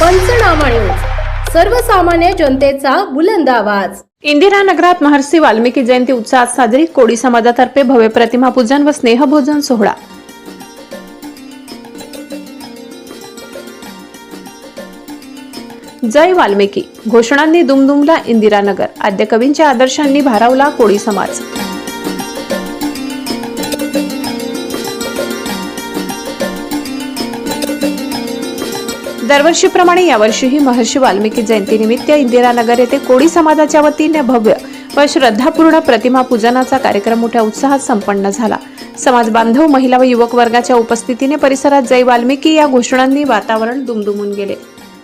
पंचनामा न्यूज. सर्वसामान्य जनतेचा बुलंद आवाज. इंदिरानगरात महर्षी वाल्मिकी जयंती उत्साहात साजरी कोळी समाजातर्फे भव्य प्रतिमा पूजन व स्नेहभोजन सोहळा. जय वाल्मिकी. घोषणांनी दुमदुमला इंदिरानगर आद्य कवींच्या आदर्शांनी भारावला कोळी समाज. दरवर्षीप्रमाणे यावर्षीही महर्षी वाल्मिकी जयंतीनिमित्त इंदिरानगर येथे कोळी समाजाच्या वतीने भव्य व श्रद्धापूर्ण प्रतिमा पूजनाचा कार्यक्रम मोठ्या उत्साहात संपन्न झाला. समाज बांधव महिला व युवक वर्गाच्या उपस्थितीने परिसरात जय वाल्मिकी या घोषणांनी वातावरण दुमदुमून गेले.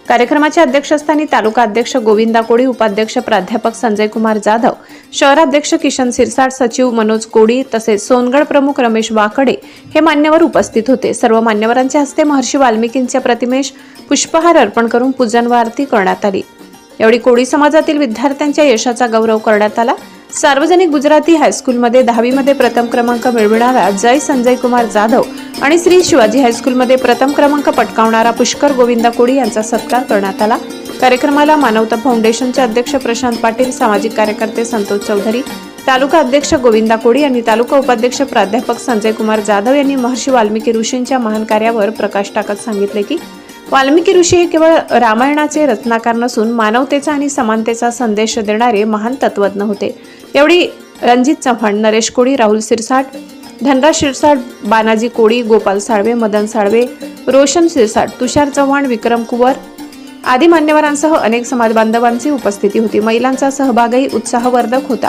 कार्यक्रमाच्या अध्यक्षस्थानी तालुका अध्यक्ष गोविंदा कोळी उपाध्यक्ष प्राध्यापक संजय कुमार जाधव शहराध्यक्ष किशन सिरसाट सचिव मनोज कोडी तसेच सोनगड प्रमुख रमेश वाकडे हे मान्यवर उपस्थित होते. सर्व मान्यवरांच्या हस्ते महर्षी वाल्मिकींच्या प्रतिमेश पुष्पहार अर्पण करून पूजन व आरती करण्यात आली. यावेळी कोळी समाजातील विद्यार्थ्यांच्या यशाचा गौरव करण्यात आला. सार्वजनिक गुजराती हायस्कूलमध्ये दहावीमध्ये प्रथम क्रमांक मिळविणारा जय संजय कुमार जाधव आणि श्री शिवाजी हायस्कूलमध्ये प्रथम क्रमांक पटकावणारा पुष्कर गोविंदा कोळी यांचा सत्कार करण्यात आला. कार्यक्रमाला मानवता फाउंडेशनचे अध्यक्ष प्रशांत पाटील सामाजिक कार्यकर्ते संतोष चौधरी तालुका अध्यक्ष गोविंदा कोळी आणि तालुका उपाध्यक्ष प्राध्यापक संजय कुमार जाधव यांनी महर्षी वाल्मिकी ऋषींच्या महान कार्यावर प्रकाश टाकत सांगितले की वाल्मिकी ऋषी हे केवळ रामायणाचे रत्नाकार नसून मानवतेचा आणि समानतेचा संदेश देणारे महान तत्वज्ञ होते. यावेळी रणजित चव्हाण नरेश कोळी राहुल सिरसाट धनराज शिरसाट बानाजी कोळी गोपाल साळवे मदन साळवे रोशन सिरसाट तुषार चव्हाण विक्रम कुवर आदी मान्यवरांसह अनेक समाज बांधवांची उपस्थिती होती. महिलांचा सहभागही उत्साहवर्धक होता.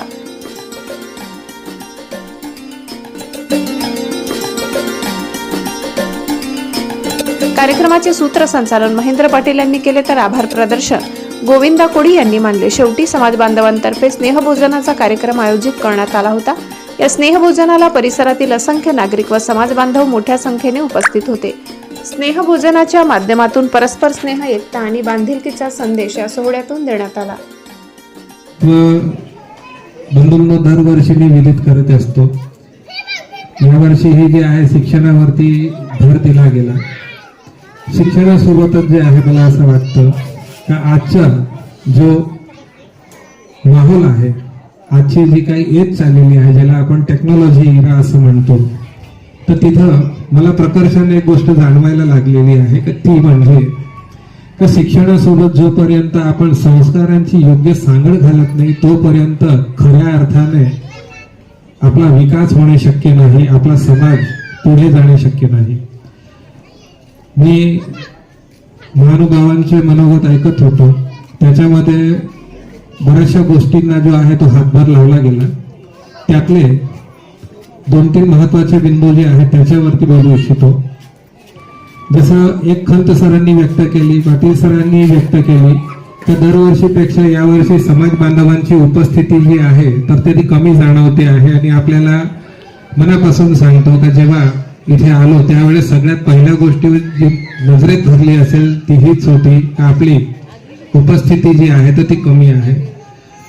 कार्यक्रमाचे सूत्रसंचालन महेंद्र पाटील यांनी केले तर आभार प्रदर्शन. गोविंदा कोळी यांनी मानले. शेवटी समाज बांधवांतर्फे स्नेहभोजनाचा कार्यक्रम आयोजित करण्यात आला होता. या स्नेहभोजनाला परिसरातील असंख्य नागरिक व समाज बांधव मोठ्या संख्येने उपस्थित होते. स्नेहभोजनाच्या माध्यमातून परस्पर स्नेह एकता आणि बांधिलकीचा संदेश या सोहळ्यातून देण्यात आला. बंधूंना दरवर्षी मी विदित करत असतो. यावर्षी हे जे आहे शिक्षणावरती भर दिला गेला. शिक्षणासोबतच जे आहे मला असं वाटतं का आजचा जो माहोल आहे आजची जी काही एज चाललेली आहे ज्याला आपण टेक्नॉलॉजी इरा असं म्हणतो तर तिथं मला प्रकर्षाने एक गोष्ट जाणवायला लागलेली आहे का ती म्हणजे का शिक्षणासोबत जोपर्यंत आपण संस्कारांची योग्य सांगड घालत नाही तोपर्यंत खऱ्या अर्थाने आपला विकास होणे शक्य नाही आपला समाज पुढे जाणे शक्य नाही. मी महानुभावांचे मनोगत ऐकत होतो. त्याच्यामध्ये बऱ्याचशा गोष्टींना जो आहे तो हातभार लावला गेला. त्यातले दोन तीन महत्त्वाचे बिंदू जे आहेत त्याच्यावरती बोलू इच्छितो. जसं एक खंत सरांनी व्यक्त केली पाटील सरांनी व्यक्त केली तर दरवर्षीपेक्षा यावर्षी समाज बांधवांची उपस्थिती जी आहे तर ते ती कमी जाणवते आहे आणि आपल्याला मनापासून सांगतो का जेव्हा इथे आलो त्यावेळेस सगळ्यात पहिल्या गोष्टी जी नजरेत धरली असेल ती हीच होती का आपली उपस्थिती जी आहे तर ती कमी आहे.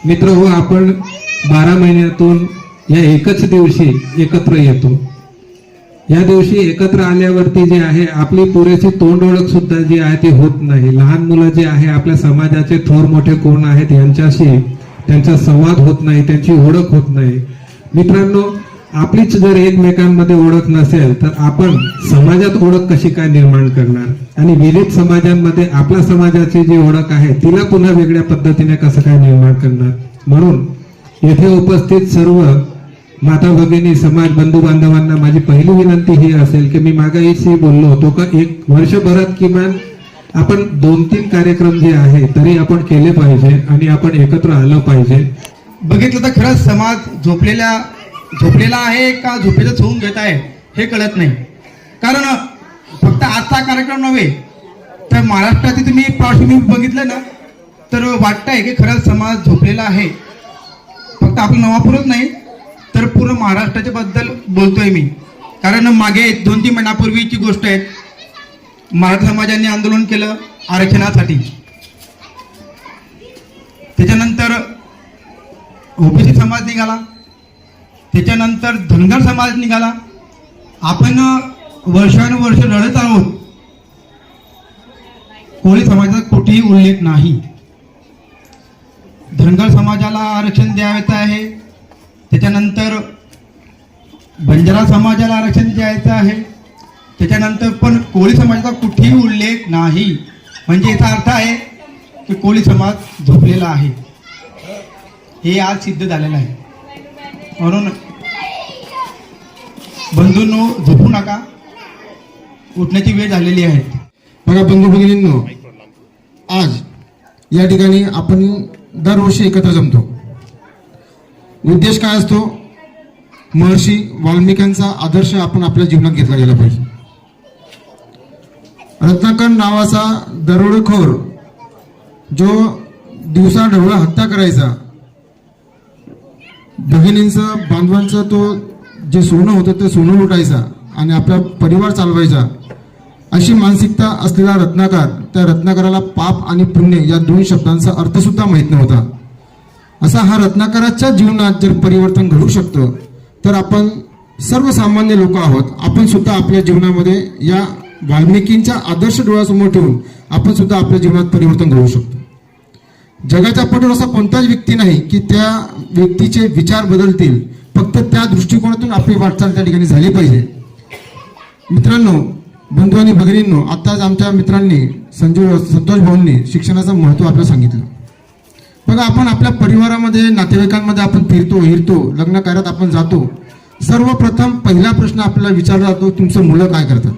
मित्र हो आपण बारा महिन्यातून या एकच दिवशी एकत्र येतो. या दिवशी एकत्र आल्यावरती जे आहे आपली पुरेशी तोंड ओळख सुद्धा जी आहे ती होत नाही. लहान मुलं जे आहे आपल्या समाजाचे थोर मोठे कोण आहेत यांच्याशी त्यांचा संवाद होत नाही त्यांची ओळख होत नाही. मित्रांनो आपलीच जर एकमेकांमध्ये ओळख नसेल तर आपण समाजात ओळख कशी काय निर्माण करणार? आणि विविध समाजांमध्ये आपल्या समाजाची जी ओळख आहे तिला पुन्हा वेगळ्या पद्धतीने कसं काय निर्माण करणार? म्हणून येथे उपस्थित सर्व माता भगिनी समाज बंधू बांधवांना माझी पहिली विनंती ही असेल की मी मागाईशी बोललो होतो का एक वर्षभरात किमान आपण दोन तीन कार्यक्रम जे आहे तरी आपण केले पाहिजे आणि आपण एकत्र आलं पाहिजे. बघितलं तर खरंच समाज झोपलेल्या झोपलेला आहे का झोपेतच होऊन घेत आहे हे कळत नाही. कारण फक्त आजचा कार्यक्रम नव्हे तर महाराष्ट्रातील तुम्ही पार्श्वभूमी बघितलं ना तर वाटतंय की खरंच समाज झोपलेला आहे. फक्त आपलं नवापूरच नाही तर पूर्ण महाराष्ट्राच्या बद्दल बोलतोय मी. कारण मागे दोन तीन महिन्यापूर्वीची गोष्ट आहे मराठा समाजाने आंदोलन केलं आरक्षणासाठी. त्याच्यानंतर ओबीसी समाज निघाला. त्याच्यानंतर धनगर समाज निघाला. आपण वर्षानुवर्ष लढत आहोत. कोळी समाजाचा कुठेही उल्लेख नाही. धनगर समाजाला आरक्षण द्यायचं आहे. त्याच्यानंतर बंजारा समाजाला आरक्षण द्यायचं आहे. त्याच्यानंतर पण कोळी समाजाचा कुठेही उल्लेख नाही. म्हणजे याचा अर्थ आहे की कोळी समाज झोपलेला आहे. हे आज सिद्ध झालेलं आहे. म्हणून बंधूंनो झोपू नका. उठण्याची वेळ झालेली आहे. बघा बंधू भगिनींनो आज या ठिकाणी आपण दरवर्षी एकत्र जमतो. उद्देश काय असतो? महर्षी वाल्मिकांचा आदर्श आपण आपल्या जीवनात घेतला गेला पाहिजे. रत्नाकर नावाचा दरोडेखोर जो दिवसा ढवळा हत्या करायचा भगिनींचा बांधवांचं तो जे सोनं होतं ते सोनं लुटायचा आणि आपला परिवार चालवायचा. अशी मानसिकता असलेला रत्नाकार त्या रत्नाकराला पाप आणि पुण्य या दोन शब्दांचा अर्थसुद्धा माहीत नव्हता. असा हा रत्नाकाराच्या जीवनात जर परिवर्तन घडू शकतं तर आपण सर्वसामान्य लोक आहोत. आपण सुद्धा आपल्या जीवनामध्ये या वाल्मिकींच्या आदर्श डोळ्यासमोर ठेवून आपण सुद्धा आपल्या जीवनात परिवर्तन घडवू शकतो. जगाच्या पटवर असा कोणताच व्यक्ती नाही की त्या व्यक्तीचे विचार बदलतील. फक्त त्या दृष्टिकोनातून आपली वाटचाल त्या ठिकाणी झाली पाहिजे. मित्रांनो बंधू आणि भगिनींनो आताच आमच्या मित्रांनी संजीव संतोष भाऊंनी शिक्षणाचं महत्त्व आपल्याला सांगितलं. बघा आपण आपल्या परिवारामध्ये नातेवाईकांमध्ये आपण फिरतो हिरतो लग्न कार्यात आपण जातो. सर्वप्रथम पहिला प्रश्न आपल्याला विचारला जातो तुमचं मुलं काय करतात?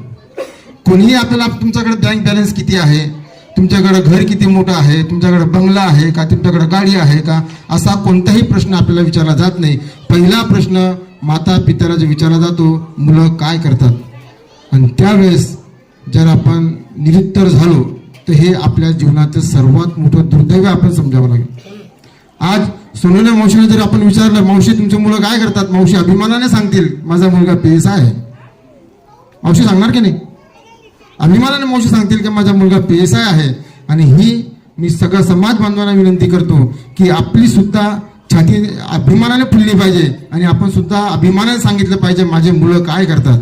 कोणीही आपल्याला तुमच्याकडे बँक बॅलन्स किती आहे? तुमच्याकडं घर किती मोठं आहे? तुमच्याकडे बंगला आहे का? तुमच्याकडे गाडी आहे का? असा कोणताही प्रश्न आपल्याला विचारला जात नाही. पहिला प्रश्न माता पित्याला जो विचारला जातो मुलं काय करतात? आणि त्यावेळेस जर आपण निरुत्तर झालो तर हे आपल्या जीवनाचं सर्वात मोठं दुर्दैव आपण समजावं लागेल. आज सोनूल्या मावशीने जर आपण विचारलं मावशी तुमची मुलं काय करतात? मावशी अभिमानाने सांगतील माझा मुलगा पेस आहे. मावशी सांगणार की नाही? अभिमानाने मावशी सांगतील की माझा मुलगा पी एस आय आहे. आणि ही मी सगळं समाज बांधवांना विनंती करतो की आपली सुद्धा छाती अभिमानाने फुलली पाहिजे. आणि आपण सुद्धा अभिमानाने सांगितलं पाहिजे माझे मुलं काय करतात.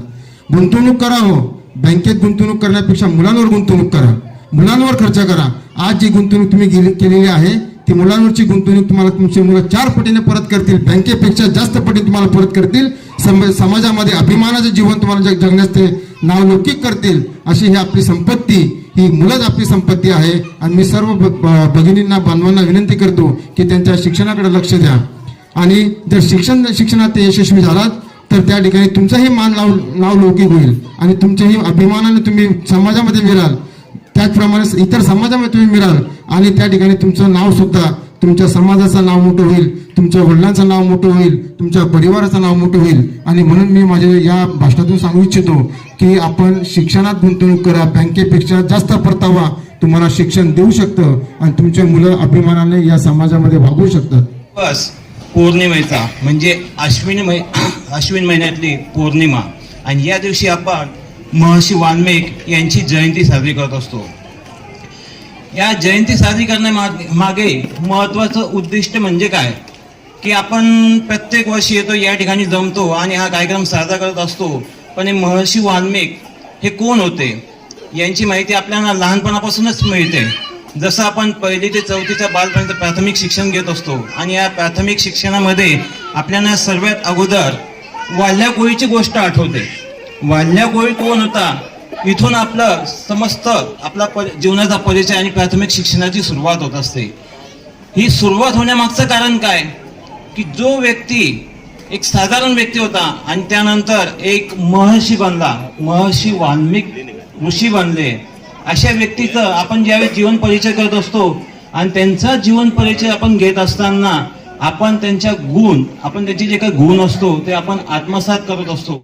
गुंतवणूक करा हो. बँकेत गुंतवणूक करण्यापेक्षा मुलांवर गुंतवणूक करा. मुलांवर खर्च करा. आज जी गुंतवणूक तुम्ही गेली- केलेली आहे ती मुलांवरची गुंतवणूक तुम्हाला तुमची मुलं चार पटीने परत करतील. बँकेपेक्षा जास्त पटीने तुम्हाला परत करतील. सम- समाजामध्ये अभिमानाचं जीवन तुम्हाला जग जगण्यास ते नावलौकिक करतील. अशी ही आपली संपत्ती. ही मुलंच आपली संपत्ती आहे. आणि मी सर्व भगिनींना बांधवांना विनंती करतो की त्यांच्या शिक्षणाकडे लक्ष द्या. आणि जर शिक्षण शिक्षणात ते यशस्वी झालात तर त्या ठिकाणी तुमचाही मान लाव नावलौकिक होईल. आणि तुमच्याही अभिमानाने तुम्ही समाजामध्ये मिळाल त्याचप्रमाणे इतर समाजामध्ये तुम्ही मिळाल आणि त्या ठिकाणी तुमचं नाव सुद्धा तुमच्या समाजाचं नाव मोठं होईल तुमच्या वडिलांचं नाव मोठं होईल तुमच्या परिवाराचं नाव मोठं होईल. आणि म्हणून मी माझ्या या भाषणातून सांगू इच्छितो की आपण शिक्षणात गुंतवणूक करा बँकेपेक्षा जास्त परतावा तुम्हाला शिक्षण देऊ शकतं आणि तुमचे मुलं अभिमानाने या समाजामध्ये वागू शकतात. बस पौर्णिमेचा म्हणजे अश्विन मै अश्विन महिन्यातली पौर्णिमा. आणि या दिवशी आपण महर्षी वाल्मिक यांची जयंती साजरी करत असतो. या जयंती साजरी करण्यामागे महत्वाचं उद्दिष्ट म्हणजे काय? की आपण प्रत्येक वर्षी येतो या ठिकाणी जमतो आणि हा कार्यक्रम साजरा करत असतो. पण हे महर्षी वाल्मिक हे कोण होते? यांची माहिती आपल्याला लहानपणापासूनच मिळते. जसं आपण पहिली ते चौथीच्या बालपर्यंत प्राथमिक शिक्षण घेत असतो आणि या प्राथमिक शिक्षणामध्ये आपल्याला सर्वात अगोदर वाल्ल्या कोळीची गोष्ट आठवते. वाल्ल्या कोळी कोण होता? इथून आपलं समस्त आपला जीवनाचा परिचय आणि प्राथमिक शिक्षणाची सुरुवात होत असते. ही सुरुवात होण्यामागचं कारण काय? की जो व्यक्ती एक साधारण व्यक्ती होता आणि त्यानंतर एक महर्षी बनला महर्षी वाल्मिक ऋषी बनले. अशा व्यक्तीचं आपण ज्यावेळी जीवन परिचय करत असतो आणि त्यांचा जीवन परिचय आपण घेत असताना आपण त्यांच्या गुण आपण त्यांचे जे काही गुण असतो ते आपण आत्मसात करत असतो.